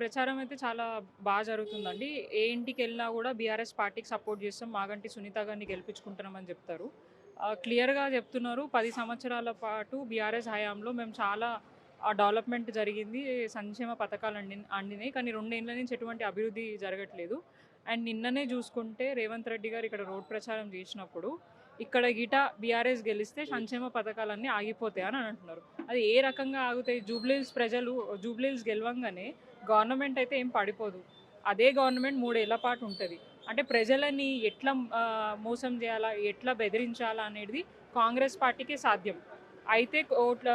ప్రచారం అయితే చాలా బాగా జరుగుతుందండి. ఏ ఇంటికి వెళ్ళినా కూడా బీఆర్ఎస్ పార్టీకి సపోర్ట్ చేస్తాం. మాగంటి సునీత గారిని గెలిపించుకుంటున్నామని చెప్తారు. క్లియర్గా చెప్తున్నారు. పది సంవత్సరాల పాటు బీఆర్ఎస్ హయాంలో మేము చాలా డెవలప్మెంట్ జరిగింది. సంక్షేమ పథకాలు అండి అందినాయి కానీ రెండేళ్ళ నుంచి ఎటువంటి అభివృద్ధి జరగట్లేదు. అండ్ నిన్ననే చూసుకుంటే రేవంత్ రెడ్డి గారు ఇక్కడ రోడ్ ప్రచారం చేసినప్పుడు ఇక్కడ గిట బీఆర్ఎస్ గెలిస్తే సంక్షేమ పథకాలన్నీ ఆగిపోతాయి అని అంటున్నారు. అది ఏ రకంగా ఆగుతాయి? జూబ్లీల్స్ ప్రజలు జూబ్లీల్స్ గెలవంగానే గవర్నమెంట్ అయితే ఏం పడిపోదు. అదే గవర్నమెంట్ మూడేళ్ళ పాటు ఉంటుంది. అంటే ప్రజలని ఎట్లా మోసం చేయాలా ఎట్లా బెదిరించాలా అనేది కాంగ్రెస్ పార్టీకి సాధ్యం. అయితే ఓట్ల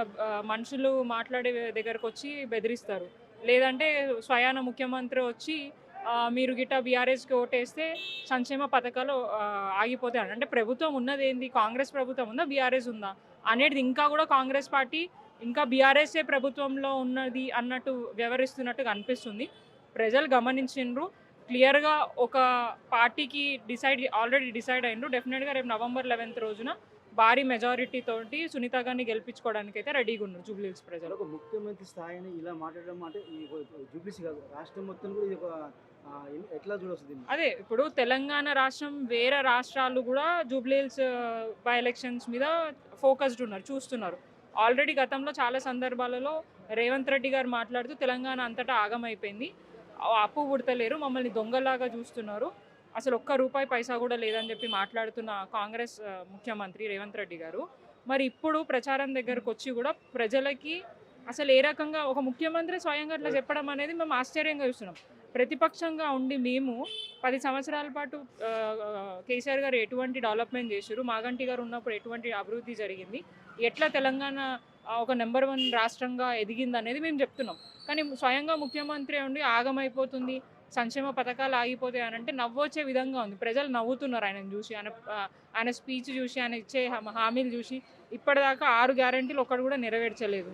మనుషులు మాట్లాడే దగ్గరకు వచ్చి బెదిరిస్తారు. లేదంటే స్వయాన ముఖ్యమంత్రి వచ్చి మీరు గిట్ట బీఆర్ఎస్కి ఓటేస్తే సంక్షేమ పథకాలు ఆగిపోతాయి అంటే ప్రభుత్వం ఉన్నది ఏంది? కాంగ్రెస్ ప్రభుత్వం ఉందా? బీఆర్ఎస్ ఉందా? అనేది ఇంకా కూడా కాంగ్రెస్ పార్టీ ఇంకా బీఆర్ఎస్ఏ ప్రభుత్వంలో ఉన్నది అన్నట్టు వ్యవహరిస్తున్నట్టు అనిపిస్తుంది. ప్రజలు గమనించిండ్రు. క్లియర్గా ఒక పార్టీకి డిసైడ్ ఆల్రెడీ డిసైడ్ అయిండ్రు. డెఫినెట్గా రేపు నవంబర్ లెవెన్త్ రోజున భారీ మెజారిటీ తోటి సునీత గారిని గెలిపించుకోవడానికి అయితే రెడీగా ఉన్నారు జూబ్లీహిల్స్ ప్రజలు. ఒక ముఖ్యమంత్రి స్థాయిని ఇలా మాట్లాడడం అంటే జూబ్లీస్ కాదు రాష్ట్రం మొత్తం కూడా ఇది ఒక ఎట్లా చూడొచ్చు అదే ఇప్పుడు తెలంగాణ రాష్ట్రం వేరే రాష్ట్రాలు కూడా జూబ్లీహిల్స్ బై ఎలక్షన్స్ మీద ఫోకస్డ్ ఉన్నారు చూస్తున్నారు. ఆల్రెడీ గతంలో చాలా సందర్భాలలో రేవంత్ రెడ్డి గారు మాట్లాడుతూ తెలంగాణ అంతటా ఆగమైపోయింది. అప్పు పుడతలేరు మమ్మల్ని దొంగలాగా చూస్తున్నారు. అసలు ఒక్క రూపాయి పైసా కూడా లేదని చెప్పి మాట్లాడుతున్న కాంగ్రెస్ ముఖ్యమంత్రి రేవంత్ రెడ్డి గారు. మరి ఇప్పుడు ప్రచారం దగ్గరకు వచ్చి కూడా ప్రజలకి అసలు ఏ రకంగా ఒక ముఖ్యమంత్రి స్వయంగా అట్లా చెప్పడం అనేది మేము ఆశ్చర్యంగా చూస్తున్నాం. ప్రతిపక్షంగా ఉండి మేము పది సంవత్సరాల పాటు కేసీఆర్ గారు ఎటువంటి డెవలప్మెంట్ చేశారు మాగంటి గారు ఉన్నప్పుడు ఎటువంటి అభివృద్ధి జరిగింది ఎట్లా తెలంగాణ ఒక నెంబర్ వన్ రాష్ట్రంగా ఎదిగింది అనేది మేము చెప్తున్నాం. కానీ స్వయంగా ముఖ్యమంత్రి ఉండి ఆగమైపోతుంది సంక్షేమ పథకాలు ఆగిపోతాయి అని అంటే నవ్వొచ్చే విధంగా ఉంది. ప్రజలు నవ్వుతున్నారు ఆయనను చూసి ఆయన ఆయన స్పీచ్ చూసి ఆయన ఇచ్చే హామీలు చూసి ఇప్పటిదాకా ఆరు గ్యారంటీలు ఒక్కడు కూడా నెరవేర్చలేదు.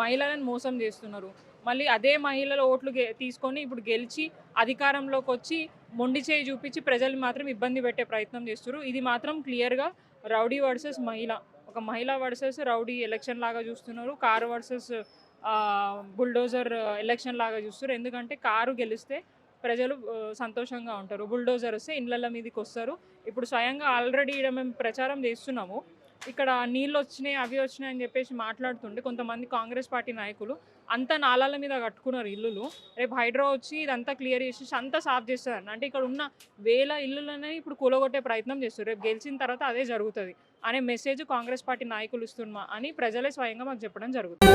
మహిళలను మోసం చేస్తున్నారు. మళ్ళీ అదే మహిళల ఓట్లు గె- తీసుకొని ఇప్పుడు గెలిచి అధికారంలోకి వచ్చి మొండి చేయి చూపించి ప్రజలు మాత్రం ఇబ్బంది పెట్టే ప్రయత్నం చేస్తున్నారు ఇది మాత్రం క్లియర్గా రౌడీ వర్సెస్ మహిళ. ఒక మహిళ వర్సెస్ రౌడీ ఎలక్షన్ లాగా చూస్తున్నారు. కారు వర్సెస్ బుల్డోజర్ ఎలక్షన్ లాగా చూస్తారు ఎందుకంటే కారు గెలిస్తే ప్రజలు సంతోషంగా ఉంటారు. బుల్డోజర్ వస్తే ఇళ్ళ మీదకి వస్తారు. ఇప్పుడు స్వయంగా ఆల్రెడీ ఇక్కడ మేము ప్రచారం చేస్తున్నాము. ఇక్కడ నీళ్ళు వచ్చినాయి అవి వచ్చినాయి అని చెప్పేసి మాట్లాడుతుండే కొంతమంది కాంగ్రెస్ పార్టీ నాయకులు అంత నాళాల మీద కట్టుకున్నారు ఇల్లులు. రేపు హైడ్రా వచ్చి ఇదంతా క్లియర్ చేసి అంతా సాఫ్ చేస్తారు. అంటే ఇక్కడ ఉన్న వేల ఇల్లులనే ఇప్పుడు కూలగొట్టే ప్రయత్నం చేస్తారు. రేపు గెలిచిన తర్వాత అదే జరుగుతుంది అనే మెసేజ్ కాంగ్రెస్ పార్టీ నాయకులు ఇస్తున్నా అని ప్రజలే స్వయంగా మాకు చెప్పడం జరుగుతుంది.